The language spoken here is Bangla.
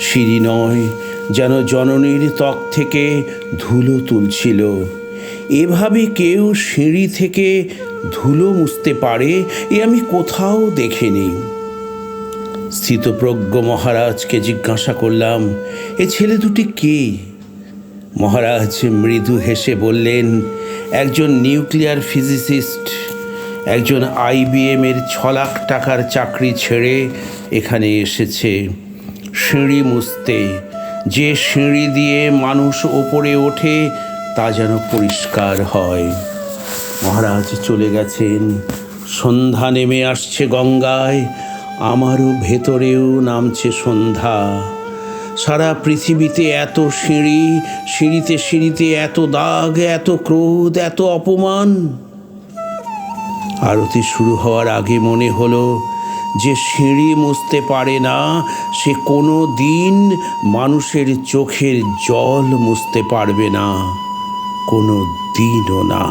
সিঁড়ি নয় যেন জননীর ত্বক থেকে ধুলো তুলছিল। এভাবে কেউ সিঁড়ি থেকে ধুলো মুছতে পারে এ আমি কোথাও দেখিনি। স্থিতপ্রজ্ঞ মহারাজকে জিজ্ঞাসা করলাম, এ ছেলে দুটি কে? মহারাজ মৃদু হেসে বললেন, একজন নিউক্লিয়ার ফিজিসিস্ট, একজন আইবিএম এর ছ লাখ টাকার চাকরি ছেড়ে এখানে এসেছে। সিঁড়ি মুছতে। যে সিঁড়ি দিয়ে মানুষ ওপরে ওঠে, তা যেন পরিষ্কার হয়। মহারাজ চলে গেছেন। সন্ধ্যা নেমে আসছে গঙ্গায়। আমারও ভেতরেও নামছে সন্ধ্যা। সারা পৃথিবীতে এত সিঁড়ি, সিঁড়িতে সিঁড়িতে এত দাগ, এত ক্রোধ, এত অপমান। আরতি শুরু হওয়ার আগে মনে হলো যে সিঁড়ি মুছতে পারে না, সে কোনো দিন মানুষের চোখের জল মুছতে পারবে না, কোনো দিনও না।